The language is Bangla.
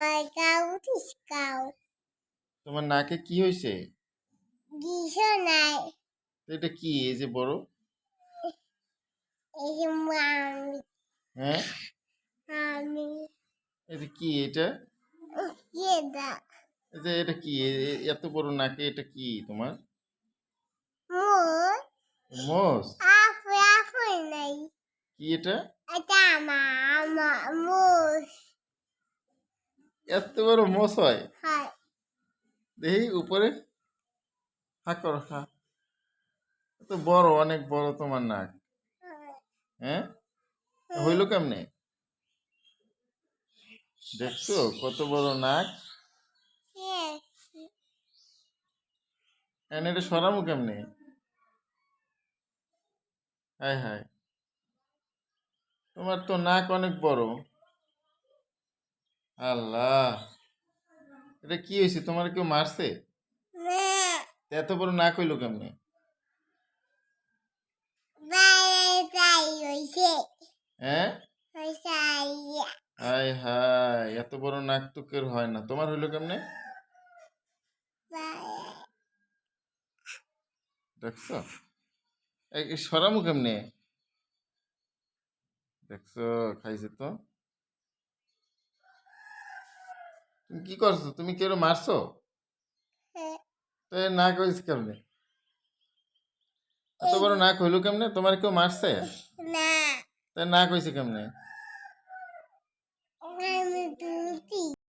Cow cow. তোমার নাকে কি হয়েছে দিশ নাই। তো এটা কি এই যে বড়? এই যে আমি হ্যাঁ? আমি এটা কি এটা? কেদা এই যে এটা কি এ- এ- এত বড় নাকে এটা কি তোমার? মোর মোষ? আপু আপু নাই। কি এটা? এটা আমার আমার মোস এত বড় মোষ হয়? হয়। দেখি উপরে। হা করো হা। এত বড় অনেক বড় তোমার নাক। হ্যাঁ? হইল কেমনে? দেখছ কত বড় নাক? এনে এটা সরামু কেমনে? হায় হায়। তোমার তো নাক অনেক বড়। আল্লাহ। এটা কি হয়েছে? তোমার কেউ মারছে? এত বড় নাক হইল কেমনে? হ্যাঁ হায় হায় এত বড় নাক তো হয় না। তোমার হইল কেমনে? দেখছ? সরামু কেমনে? দেখছ খাইছে তো? তুমি কি করছ? তুমি কেউ মারছো? তো এ নাক হয়েছে কেমনে? এত বড় নাক হইল কেমনে? তোমার কেউ মারছে? না। তাই নাক হয়েছে কেমনে? আমি দুটি